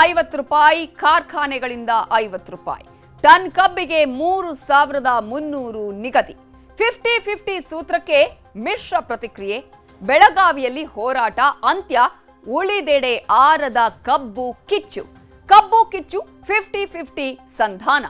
ಐವತ್ತು ರೂಪಾಯಿ, ಕಾರ್ಖಾನೆಗಳಿಂದ ಐವತ್ತು ರೂಪಾಯಿ. ಟನ್ ಕಬ್ಬಿಗೆ ಮೂರು ಸಾವಿರದ ಮುನ್ನೂರು ನಿಗದಿ. ಫಿಫ್ಟಿ ಫಿಫ್ಟಿ ಸೂತ್ರಕ್ಕೆ ಮಿಶ್ರ ಪ್ರತಿಕ್ರಿಯೆ. ಬೆಳಗಾವಿಯಲ್ಲಿ ಹೋರಾಟ, ಅಂತ್ಯ. ಉಳಿದೆಡೆ ಆರದ ಕಬ್ಬು ಕಿಚ್ಚು. ಕಬ್ಬು ಕಿಚ್ಚು ಫಿಫ್ಟಿ ಫಿಫ್ಟಿ ಸಂಧಾನ.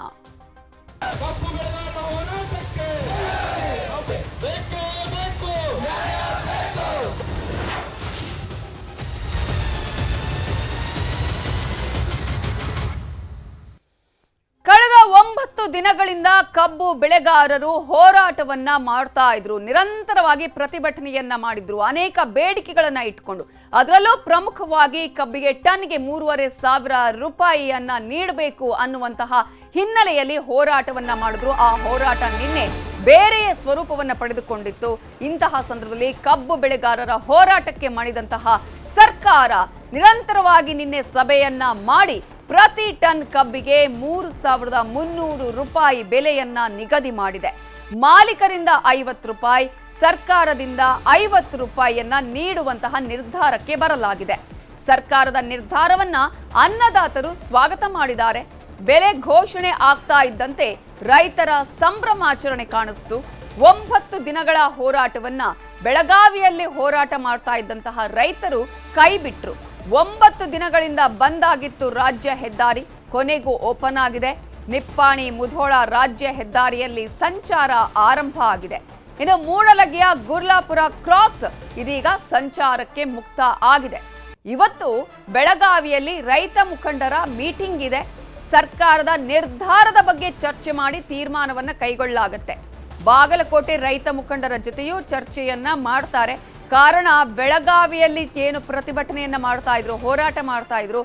ದಿನಗಳಿಂದ ಕಬ್ಬು ಬೆಳೆಗಾರರು ಹೋರಾಟವನ್ನ ಮಾಡ್ತಾ ಇದ್ರು. ನಿರಂತರವಾಗಿ ಪ್ರತಿಭಟನೆಯನ್ನ ಮಾಡಿದ್ರು. ಅನೇಕ ಬೇಡಿಕೆಗಳನ್ನ ಇಟ್ಕೊಂಡು. ಅದರಲ್ಲೂ ಪ್ರಮುಖವಾಗಿ ಕಬ್ಬಿಗೆ ಟನ್ಗೆ ಮೂರುವರೆ ಸಾವಿರ ರೂಪಾಯಿಯನ್ನ ನೀಡಬೇಕು ಅನ್ನುವಂತಹ ಹಿನ್ನೆಲೆಯಲ್ಲಿ ಹೋರಾಟವನ್ನ ಮಾಡಿದ್ರು. ಆ ಹೋರಾಟ ನಿನ್ನೆ ಬೇರೆಯ ಸ್ವರೂಪವನ್ನ ಪಡೆದುಕೊಂಡಿತ್ತು. ಇಂತಹ ಸಂದರ್ಭದಲ್ಲಿ ಕಬ್ಬು ಬೆಳೆಗಾರರ ಹೋರಾಟಕ್ಕೆ ಮಾಡಿದಂತಹ ಸರ್ಕಾರ ನಿರಂತರವಾಗಿ ನಿನ್ನೆ ಸಭೆಯನ್ನ ಮಾಡಿ ಪ್ರತಿ ಟನ್ ಕಬ್ಬಿಗೆ ಮೂರು ಸಾವಿರದ ಮುನ್ನೂರು ರೂಪಾಯಿ ಬೆಲೆಯನ್ನ ನಿಗದಿ ಮಾಡಿದೆ. ಮಾಲೀಕರಿಂದ ಐವತ್ತು ರೂಪಾಯಿ, ಸರ್ಕಾರದಿಂದ ಐವತ್ತು ರೂಪಾಯಿಯನ್ನ ನೀಡುವಂತಹ ನಿರ್ಧಾರಕ್ಕೆ ಬರಲಾಗಿದೆ. ಸರ್ಕಾರದ ನಿರ್ಧಾರವನ್ನ ಅನ್ನದಾತರು ಸ್ವಾಗತ ಮಾಡಿದ್ದಾರೆ. ಬೆಲೆ ಘೋಷಣೆ ಆಗ್ತಾ ಇದ್ದಂತೆ ರೈತರ ಸಂಭ್ರಮಾಚರಣೆ ಕಾಣಿಸ್ತು. ಒಂಬತ್ತು ದಿನಗಳ ಹೋರಾಟವನ್ನ ಬೆಳಗಾವಿಯಲ್ಲಿ ಹೋರಾಟ ಮಾಡ್ತಾ ಇದ್ದಂತಹ ರೈತರು ಕೈಬಿಟ್ರು ಒಂಬತ್ತು ದಿನಗಳಿಂದ ಬಂದ್ ಆಗಿತ್ತು ರಾಜ್ಯ ಹೆದ್ದಾರಿ. ಕೊನೆಗೂ ಓಪನ್ ಆಗಿದೆ. ನಿಪ್ಪಾಣಿ ಮುಧೋಳ ರಾಜ್ಯ ಹೆದ್ದಾರಿಯಲ್ಲಿ ಸಂಚಾರ ಆರಂಭ ಆಗಿದೆ. ಇನ್ನು ಮೂಡಲಗಿಯ ಗುರ್ಲಾಪುರ ಕ್ರಾಸ್ ಇದೀಗ ಸಂಚಾರಕ್ಕೆ ಮುಕ್ತ ಆಗಿದೆ. ಇವತ್ತು ಬೆಳಗಾವಿಯಲ್ಲಿ ರೈತ ಮುಖಂಡರ ಮೀಟಿಂಗ್ ಇದೆ. ಸರ್ಕಾರದ ನಿರ್ಧಾರದ ಬಗ್ಗೆ ಚರ್ಚೆ ಮಾಡಿ ತೀರ್ಮಾನವನ್ನು ಕೈಗೊಳ್ಳಲಾಗುತ್ತೆ ಬಾಗಲಕೋಟೆ ರೈತ ಮುಖಂಡರ ಜೊತೆಯೂ ಚರ್ಚೆಯನ್ನ ಮಾಡ್ತಾರೆ. ಕಾರಣ ಬೆಳಗಾವಿಯಲ್ಲಿ ಏನು ಪ್ರತಿಭಟನೆಯನ್ನ ಮಾಡ್ತಾ ಇದ್ರು, ಹೋರಾಟ ಮಾಡ್ತಾ ಇದ್ರು,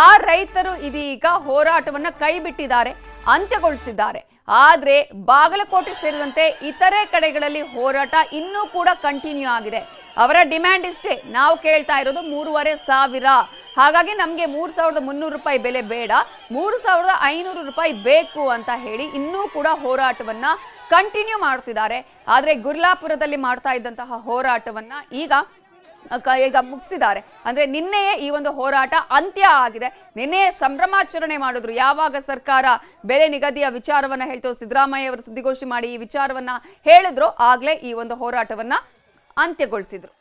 ಆ ರೈತರು ಇದೀಗ ಹೋರಾಟವನ್ನ ಕೈ ಬಿಟ್ಟಿದ್ದಾರೆ, ಅಂತ್ಯಗೊಳಿಸಿದ್ದಾರೆ. ಆದ್ರೆ ಬಾಗಲಕೋಟೆ ಸೇರಿದಂತೆ ಇತರೆ ಕಡೆಗಳಲ್ಲಿ ಹೋರಾಟ ಇನ್ನೂ ಕೂಡ ಕಂಟಿನ್ಯೂ ಆಗಿದೆ. ಅವರ ಡಿಮ್ಯಾಂಡ್ ಇಷ್ಟೇ. ನಾವು ಕೇಳ್ತಾ ಇರೋದು ಮೂರುವರೆ ಸಾವಿರ. ಹಾಗಾಗಿ ನಮಗೆ ಮೂರು ಸಾವಿರದ ಮುನ್ನೂರು ರೂಪಾಯಿ ಬೆಲೆ ಬೇಡ. ಮೂರು ಸಾವಿರದ ಐನೂರು ರೂಪಾಯಿ ಬೇಕು ಅಂತ ಹೇಳಿ ಇನ್ನೂ ಕೂಡ ಹೋರಾಟವನ್ನು ಕಂಟಿನ್ಯೂ ಮಾಡ್ತಿದ್ದಾರೆ ಆದರೆ ಗುರ್ಲಾಪುರದಲ್ಲಿ ಮಾಡ್ತಾ ಇದ್ದಂತಹ ಹೋರಾಟವನ್ನು ಈಗ ಈಗ ಮುಗಿಸಿದ್ದಾರೆ. ಅಂದರೆ ನಿನ್ನೆಯೇ ಈ ಒಂದು ಹೋರಾಟ ಅಂತ್ಯ ಆಗಿದೆ. ನಿನ್ನೆಯೇ ಸಂಭ್ರಮಾಚರಣೆ ಮಾಡಿದ್ರು. ಯಾವಾಗ ಸರ್ಕಾರ ಬೆಲೆ ನಿಗದಿಯ ವಿಚಾರವನ್ನು ಹೇಳ್ತು ಸಿದ್ದರಾಮಯ್ಯ ಅವರು ಸುದ್ದಿಗೋಷ್ಠಿ ಮಾಡಿ ಈ ವಿಚಾರವನ್ನು ಹೇಳಿದ್ರು. ಆಗಲೇ ಈ ಒಂದು ಹೋರಾಟವನ್ನ ಅಂತ್ಯಗೊಳಿಸಿದ್ರು.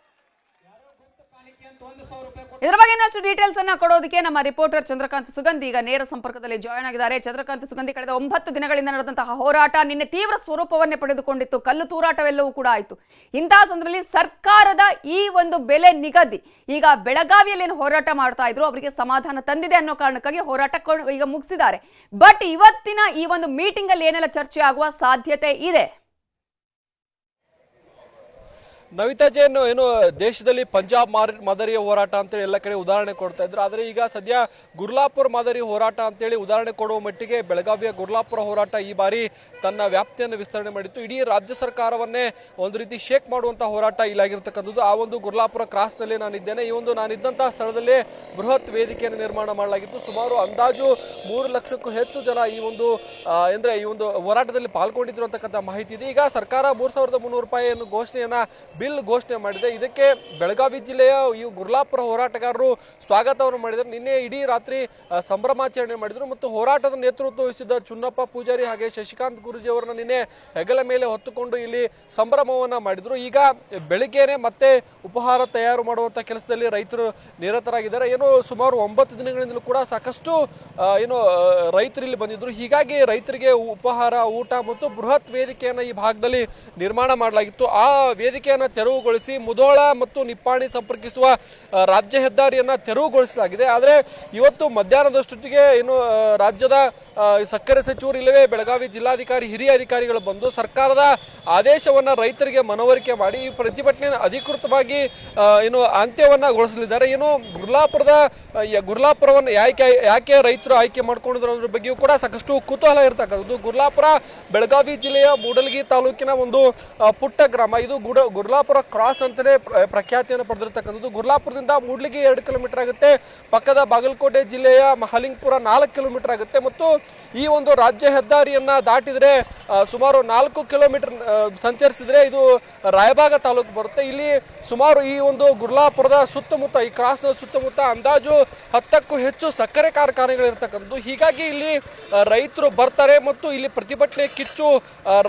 ಇದರ ಬಗ್ಗೆ ಇನ್ನಷ್ಟು ಡೀಟೇಲ್ಸ್ ಅನ್ನ ಕೊಡೋದಕ್ಕೆ ನಮ್ಮ ರಿಪೋರ್ಟರ್ ಚಂದ್ರಕಾಂತ್ ಸುಗಂಧಿ ಈಗ ನೇರ ಸಂಪರ್ಕದಲ್ಲಿ ಜಾಯ್ನ್ ಆಗಿದ್ದಾರೆ. ಚಂದ್ರಕಾಂತ್ ಸುಗಂಧಿ, ಕಳೆದ ಒಂಬತ್ತು ದಿನಗಳಿಂದ ನಡೆದಂತಹ ಹೋರಾಟ ನಿನ್ನೆ ತೀವ್ರ ಸ್ವರೂಪವನ್ನೇ ಪಡೆದುಕೊಂಡಿತ್ತು. ಕಲ್ಲು ತೂರಾಟವೆಲ್ಲವೂ ಕೂಡ ಆಯಿತು. ಇಂತಹ ಸಂದರ್ಭದಲ್ಲಿ ಸರ್ಕಾರದ ಈ ಒಂದು ಬೆಲೆ ನಿಗದಿ, ಈಗ ಬೆಳಗಾವಿಯಲ್ಲಿ ಏನು ಹೋರಾಟ ಮಾಡ್ತಾ ಇದ್ರು, ಅವರಿಗೆ ಸಮಾಧಾನ ತಂದಿದೆ ಅನ್ನೋ ಕಾರಣಕ್ಕಾಗಿ ಹೋರಾಟ ಈಗ ಮುಗಿಸಿದ್ದಾರೆ. ಬಟ್ ಇವತ್ತಿನ ಈ ಒಂದು ಮೀಟಿಂಗ್ ಅಲ್ಲಿ ಏನೆಲ್ಲ ಚರ್ಚೆ ಆಗುವ ಸಾಧ್ಯತೆ ಇದೆ? ನವಿತಾ ಜೈನ್ ಏನು ದೇಶದಲ್ಲಿ ಪಂಜಾಬ್ ಮಾದರಿಯ ಹೋರಾಟ ಅಂತೇಳಿ ಎಲ್ಲ ಕಡೆ ಉದಾಹರಣೆ ಕೊಡ್ತಾ ಇದ್ರು. ಆದರೆ ಈಗ ಸದ್ಯ ಗುರ್ಲಾಪುರ ಮಾದರಿ ಹೋರಾಟ ಅಂತೇಳಿ ಉದಾಹರಣೆ ಕೊಡುವ ಮಟ್ಟಿಗೆ ಬೆಳಗಾವಿಯ ಗುರ್ಲಾಪುರ ಹೋರಾಟ ಈ ಬಾರಿ ತನ್ನ ವ್ಯಾಪ್ತಿಯನ್ನು ವಿಸ್ತರಣೆ ಮಾಡಿತ್ತು. ಇಡೀ ರಾಜ್ಯ ಸರ್ಕಾರವನ್ನೇ ಒಂದು ರೀತಿ ಶೇಕ್ ಮಾಡುವಂತಹ ಹೋರಾಟ ಇಲ್ಲಾಗಿರ್ತಕ್ಕಂಥದ್ದು. ಆ ಒಂದು ಗುರ್ಲಾಪುರ ಕ್ರಾಸ್ನಲ್ಲಿ ನಾನಿದ್ದೇನೆ ಈ ಒಂದು ನಾನಿದ್ದಂತಹ ಸ್ಥಳದಲ್ಲೇ ಬೃಹತ್ ವೇದಿಕೆಯನ್ನು ನಿರ್ಮಾಣ ಮಾಡಲಾಗಿತ್ತು. ಸುಮಾರು ಅಂದಾಜು ಮೂರು ಲಕ್ಷಕ್ಕೂ ಹೆಚ್ಚು ಜನ ಈ ಒಂದು ಅಂದ್ರೆ ಈ ಒಂದು ಹೋರಾಟದಲ್ಲಿ ಪಾಲ್ಗೊಂಡಿದ್ರು ಅಂತಕ್ಕಂಥ ಮಾಹಿತಿ ಇದೆ. ಈಗ ಸರ್ಕಾರ ಮೂರ್ ಸಾವಿರದ ಮುನ್ನೂರು ರೂಪಾಯಿಯನ್ನು ಘೋಷಣೆಯನ್ನ ಬಿಲ್ ಘೋಷಣೆ ಮಾಡಿದೆ. ಇದಕ್ಕೆ ಬೆಳಗಾವಿ ಜಿಲ್ಲೆಯ ಈ ಗುರ್ಲಾಪುರ ಹೋರಾಟಗಾರರು ಸ್ವಾಗತವನ್ನು ಮಾಡಿದರು. ನಿನ್ನೆ ಇಡೀ ರಾತ್ರಿ ಸಂಭ್ರಮಾಚರಣೆ ಮಾಡಿದರು ಮತ್ತು ಹೋರಾಟದ ನೇತೃತ್ವ ವಹಿಸಿದ ಚುನ್ನಪ್ಪ ಪೂಜಾರಿ ಹಾಗೆ ಶಶಿಕಾಂತ್ ಗುರುಜಿ ಅವರನ್ನ ನಿನ್ನೆ ಹೆಗಲ ಮೇಲೆ ಹೊತ್ತುಕೊಂಡು ಇಲ್ಲಿ ಸಂಭ್ರಮವನ್ನು ಮಾಡಿದರು. ಈಗ ಬೆಳಿಗ್ಗೆನೆ ಮತ್ತೆ ಉಪಹಾರ ತಯಾರು ಮಾಡುವಂಥ ಕೆಲಸದಲ್ಲಿ ರೈತರು ನಿರತರಾಗಿದ್ದಾರೆ. ಏನು ಸುಮಾರು ಒಂಬತ್ತು ದಿನಗಳಿಂದಲೂ ಕೂಡ ಸಾಕಷ್ಟು ಏನು ರೈತರು ಇಲ್ಲಿ ಬಂದಿದ್ರು ಹೀಗಾಗಿ ರೈತರಿಗೆ ಉಪಹಾರ, ಊಟ ಮತ್ತು ಬೃಹತ್ ವೇದಿಕೆಯನ್ನು ಈ ಭಾಗದಲ್ಲಿ ನಿರ್ಮಾಣ ಮಾಡಲಾಗಿತ್ತು. ಆ ವೇದಿಕೆಯನ್ನ ತೆರವುಗೊಳಿಸಿ ಮುಧೋಳ ಮತ್ತು ನಿಪ್ಪಾಣಿ ಸಂಪರ್ಕಿಸುವ ರಾಜ್ಯ ಹೆದ್ದಾರಿಯನ್ನ ತೆರವುಗೊಳಿಸಲಾಗಿದೆ. ಆದರೆ ಇವತ್ತು ಮಧ್ಯಾಹ್ನದಷ್ಟೊತ್ತಿಗೆ ಏನು ರಾಜ್ಯದ ಸಕ್ಕರೆ ಸಚಿವರು ಇಲ್ಲವೇ ಬೆಳಗಾವಿ ಜಿಲ್ಲಾಧಿಕಾರಿ, ಹಿರಿಯ ಅಧಿಕಾರಿಗಳು ಬಂದು ಸರ್ಕಾರದ ಆದೇಶವನ್ನ ರೈತರಿಗೆ ಮನವರಿಕೆ ಮಾಡಿ, ಈ ಪ್ರತಿಭಟನೆಯನ್ನು ಅಧಿಕೃತವಾಗಿ ಏನು ಅಂತ್ಯವನ್ನ ಗೊಳಿಸಲಿದ್ದಾರೆ ಏನು ಗುರ್ಲಾಪುರದ ಗುರ್ಲಾಪುರವನ್ನು ಯಾಕೆ ಯಾಕೆ ರೈತರು ಆಯ್ಕೆ ಮಾಡ್ಕೊಂಡಿದ್ರು ಅದ್ರ ಬಗ್ಗೆಯೂ ಕೂಡ ಸಾಕಷ್ಟು ಕುತೂಹಲ ಇರ್ತಕ್ಕಂಥದ್ದು. ಗುರ್ಲಾಪುರ, ಬೆಳಗಾವಿ ಜಿಲ್ಲೆಯ ಮೂಡಲಗಿ ತಾಲೂಕಿನ ಒಂದು ಪುಟ್ಟ ಗ್ರಾಮ. ಇದು ಗುಡ ಗುರ್ಲಾಪುರ ಕ್ರಾಸ್ ಅಂತಲೇ ಪ್ರಖ್ಯಾತಿಯನ್ನು ಪಡೆದಿರ್ತಕ್ಕಂಥದ್ದು. ಗುರ್ಲಾಪುರದಿಂದ ಮೂಡ್ಲಿಗೆ ಎರಡು ಕಿಲೋಮೀಟರ್ ಆಗುತ್ತೆ. ಪಕ್ಕದ ಬಾಗಲಕೋಟೆ ಜಿಲ್ಲೆಯ ಮಹಲಿಂಗ್ಪುರ ನಾಲ್ಕು ಕಿಲೋಮೀಟರ್ ಆಗುತ್ತೆ. ಮತ್ತು ಈ ಒಂದು ರಾಜ್ಯ ಹೆದ್ದಾರಿಯನ್ನ ದಾಟಿದ್ರೆ ಸುಮಾರು ನಾಲ್ಕು ಕಿಲೋಮೀಟರ್ ಸಂಚರಿಸಿದ್ರೆ ಇದು ರಾಯಬಾಗ ತಾಲೂಕು ಬರುತ್ತೆ. ಇಲ್ಲಿ ಸುಮಾರು ಈ ಒಂದು ಗುರ್ಲಾಪುರದ ಸುತ್ತಮುತ್ತ, ಈ ಕ್ರಾಸ್ನ ಸುತ್ತಮುತ್ತ ಅಂದಾಜು ಹತ್ತಕ್ಕೂ ಹೆಚ್ಚು ಸಕ್ಕರೆ ಕಾರ್ಖಾನೆಗಳಿರ್ತಕ್ಕಂಥದ್ದು. ಹೀಗಾಗಿ ಇಲ್ಲಿ ರೈತರು ಬರ್ತಾರೆ ಮತ್ತು ಇಲ್ಲಿ ಪ್ರತಿಭಟನೆ ಕಿಚ್ಚು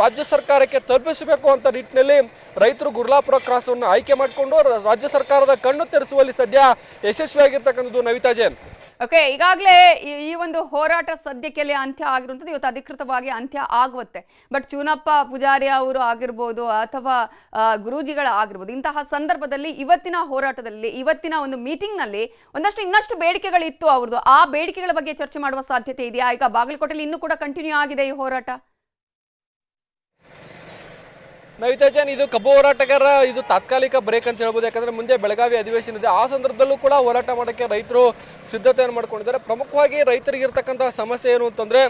ರಾಜ್ಯ ಸರ್ಕಾರಕ್ಕೆ ತಲುಪಿಸಬೇಕು ಅಂತ ನಿಟ್ಟಿನಲ್ಲಿ ರೈತರು ಗುರ್ಲಾಪುರ ಕ್ರಾಸ್ ಅನ್ನು ಆಯ್ಕೆ ಮಾಡಿಕೊಂಡು ರಾಜ್ಯ ಸರ್ಕಾರದ ಕಣ್ಣು ತೆರೆಸುವಲ್ಲಿ ಸದ್ಯ ಯಶಸ್ವಿಯಾಗಿರ್ತಕ್ಕಂಥದ್ದು ನವಿತಾ ಜೈನ್. ಓಕೆ ಈಗಾಗಲೇ ಈ- ಒಂದು ಹೋರಾಟ ಸದ್ಯಕ್ಕೆ ಅಂತ್ಯ ಆಗಿರುವಂಥದ್ದು ಇವತ್ತು ಅಧಿಕೃತವಾಗಿ ಅಂತ್ಯ ಆಗುತ್ತೆ ಬಟ್ ಚೂನಪ್ಪ ಪೂಜಾರಿ ಅವರು ಆಗಿರ್ಬೋದು ಅಥವಾ ಗುರೂಜಿಗಳ ಆಗಿರ್ಬೋದು, ಇಂತಹ ಸಂದರ್ಭದಲ್ಲಿ ಇವತ್ತಿನ ಹೋರಾಟದಲ್ಲಿ, ಇವತ್ತಿನ ಒಂದು ಮೀಟಿಂಗ್ನಲ್ಲಿ ಒಂದಷ್ಟು ಇನ್ನಷ್ಟು ಬೇಡಿಕೆಗಳಿತ್ತು ಅವ್ರದ್ದು. ಆ ಬೇಡಿಕೆಗಳ ಬಗ್ಗೆ ಚರ್ಚೆ ಮಾಡುವ ಸಾಧ್ಯತೆ ಇದೆಯಾ? ಈಗ ಬಾಗಲಕೋಟೆಯಲ್ಲಿ ಇನ್ನೂ ಕೂಡ ಕಂಟಿನ್ಯೂ ಆಗಿದೆ ಈ ಹೋರಾಟ? ನವಿತಾ ಜೈನ್ ಇದು ಕಬ್ಬು ಹೋರಾಟಗಾರ ಇದು ತಾತ್ಕಾಲಿಕ ಬ್ರೇಕ್ ಅಂತ ಹೇಳ್ಬೋದು. ಯಾಕಂದ್ರೆ ಮುಂದೆ ಬೆಳಗಾವಿ ಅಧಿವೇಶನ ಇದೆ. ಆ ಸಂದರ್ಭದಲ್ಲೂ ಕೂಡ ಹೋರಾಟ ಮಾಡೋಕ್ಕೆ ರೈತರು ಸಿದ್ಧತೆಯನ್ನು ಮಾಡ್ಕೊಂಡಿದ್ದಾರೆ. ಪ್ರಮುಖವಾಗಿ ರೈತರಿಗೆ ಇರ್ತಕ್ಕಂತಹ ಸಮಸ್ಯೆ ಏನು ಅಂತಂದ್ರೆ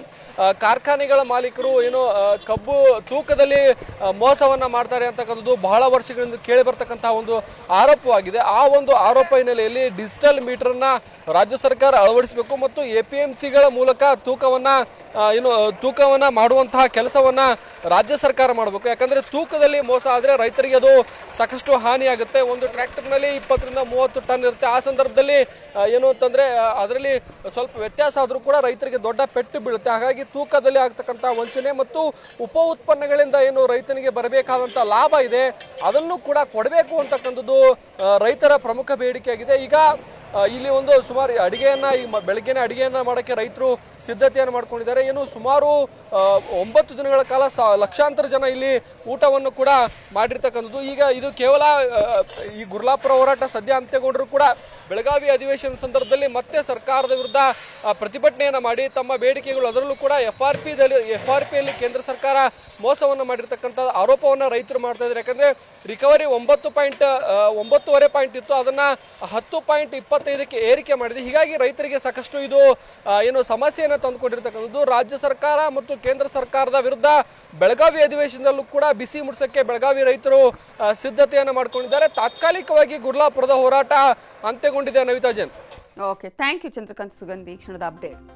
ಕಾರ್ಖಾನೆಗಳ ಮಾಲೀಕರು ಏನು ಕಬ್ಬು ತೂಕದಲ್ಲಿ ಮೋಸವನ್ನ ಮಾಡ್ತಾರೆ ಅಂತಕ್ಕಂಥದ್ದು ಬಹಳ ವರ್ಷಗಳಿಂದ ಕೇಳಿ ಬರ್ತಕ್ಕಂತಹ ಒಂದು ಆರೋಪವಾಗಿದೆ. ಆ ಒಂದು ಆರೋಪ ಹಿನ್ನೆಲೆಯಲ್ಲಿ ಡಿಜಿಟಲ್ ಮೀಟರ್ನ ರಾಜ್ಯ ಸರ್ಕಾರ ಅಳವಡಿಸಬೇಕು ಮತ್ತು ಎ ಪಿ ಎಂ ಸಿಗಳ ಮೂಲಕ ತೂಕವನ್ನ ಏನು, ತೂಕವನ್ನ ಮಾಡುವಂತಹ ಕೆಲಸವನ್ನ ರಾಜ್ಯ ಸರ್ಕಾರ ಮಾಡಬೇಕು. ಯಾಕಂದ್ರೆ ತೂಕದಲ್ಲಿ ಮೋಸ ಆದರೆ ರೈತರಿಗೆ ಅದು ಸಾಕಷ್ಟು ಹಾನಿಯಾಗುತ್ತೆ. ಒಂದು ಟ್ರ್ಯಾಕ್ಟರ್ನಲ್ಲಿ ಇಪ್ಪತ್ತರಿಂದ ಮೂವತ್ತು ಟನ್ ಇರುತ್ತೆ. ಆ ಸಂದರ್ಭದಲ್ಲಿ ಏನು ಅಂತಂದರೆ ಅದರಲ್ಲಿ ಸ್ವಲ್ಪ ವ್ಯತ್ಯಾಸ ಆದರೂ ಕೂಡ ರೈತರಿಗೆ ದೊಡ್ಡ ಪೆಟ್ಟು ಬೀಳುತ್ತೆ. ಹಾಗಾಗಿ ತೂಕದಲ್ಲಿ ಆಗ್ತಕ್ಕಂಥ ವಂಚನೆ ಮತ್ತು ಉಪ ಉತ್ಪನ್ನಗಳಿಂದ ಏನು ರೈತನಿಗೆ ಬರಬೇಕಾದಂಥ ಲಾಭ ಇದೆ, ಅದನ್ನು ಕೂಡ ಕೊಡಬೇಕು ಅಂತಕ್ಕಂಥದ್ದು ರೈತರ ಪ್ರಮುಖ ಬೇಡಿಕೆಯಾಗಿದೆ. ಈಗ ಇಲ್ಲಿ ಒಂದು ಸುಮಾರು ಅಡುಗೆಯನ್ನು, ಈ ಬೆಳಗ್ಗೆನೆ ಅಡಿಗೆಯನ್ನ ಮಾಡೋಕ್ಕೆ ರೈತರು ಸಿದ್ಧತೆಯನ್ನು ಮಾಡ್ಕೊಂಡಿದ್ದಾರೆ. ಏನು ಸುಮಾರು ಒಂಬತ್ತು ದಿನಗಳ ಕಾಲ ಸ ಲಕ್ಷಾಂತರ ಜನ ಇಲ್ಲಿ ಊಟವನ್ನು ಕೂಡ ಮಾಡಿರ್ತಕ್ಕಂಥದ್ದು. ಈಗ ಇದು ಕೇವಲ ಈ ಗುರ್ಲಾಪುರ ಹೋರಾಟ ಸದ್ಯ ಅಂತ್ಯಗೊಂಡರೂ ಕೂಡ ಬೆಳಗಾವಿ ಅಧಿವೇಶನ ಸಂದರ್ಭದಲ್ಲಿ ಮತ್ತೆ ಸರ್ಕಾರದ ವಿರುದ್ಧ ಪ್ರತಿಭಟನೆಯನ್ನು ಮಾಡಿ ತಮ್ಮ ಬೇಡಿಕೆಗಳು ಅದರಲ್ಲೂ ಕೂಡ ಎಫ್ ಆರ್ ಪಿದಲ್ಲಿ ಎಫ್ ಆರ್ ಪಿಯಲ್ಲಿ ಕೇಂದ್ರ ಸರ್ಕಾರ ಮೋಸವನ್ನು ಮಾಡಿರ್ತಕ್ಕಂಥ ಆರೋಪವನ್ನು ರೈತರು ಮಾಡ್ತಾ ಇದ್ದಾರೆ. ಯಾಕಂದರೆ ರಿಕವರಿ ಒಂಬತ್ತು ಪಾಯಿಂಟ್ ಒಂಬತ್ತುವರೆ ಪಾಯಿಂಟ್ ಇತ್ತು. ಅದನ್ನು ಹತ್ತು ಪಾಯಿಂಟ್ ಇಪ್ಪತ್ತೈದಕ್ಕೆ ಏರಿಕೆ ಮಾಡಿದೆ. ಹೀಗಾಗಿ ರೈತರಿಗೆ ಸಾಕಷ್ಟು ಇದು ಏನು ಸಮಸ್ಯೆಯನ್ನು ತಂದುಕೊಂಡಿರ್ತಕ್ಕಂಥದ್ದು ರಾಜ್ಯ ಸರ್ಕಾರ ಮತ್ತು ಕೇಂದ್ರ ಸರ್ಕಾರದ ವಿರುದ್ಧ ಬೆಳಗಾವಿ ಅಧಿವೇಶನದಲ್ಲೂ ಕೂಡ ಬಿಸಿ ಮುಡಿಸೋಕ್ಕೆ ಬೆಳಗಾವಿ ರೈತರು ಸಿದ್ಧತೆಯನ್ನು ಮಾಡಿಕೊಂಡಿದ್ದಾರೆ. ತಾತ್ಕಾಲಿಕವಾಗಿ ಗುರ್ಲಾಪುರದ ಹೋರಾಟ ಅಂತ್ಯಗೊಂಡಿದೆ Navita Jain. Okay thank you Chandrakant Sugandhi ಕ್ಷಣದ ಅಪ್ಡೇಟ್ಸ್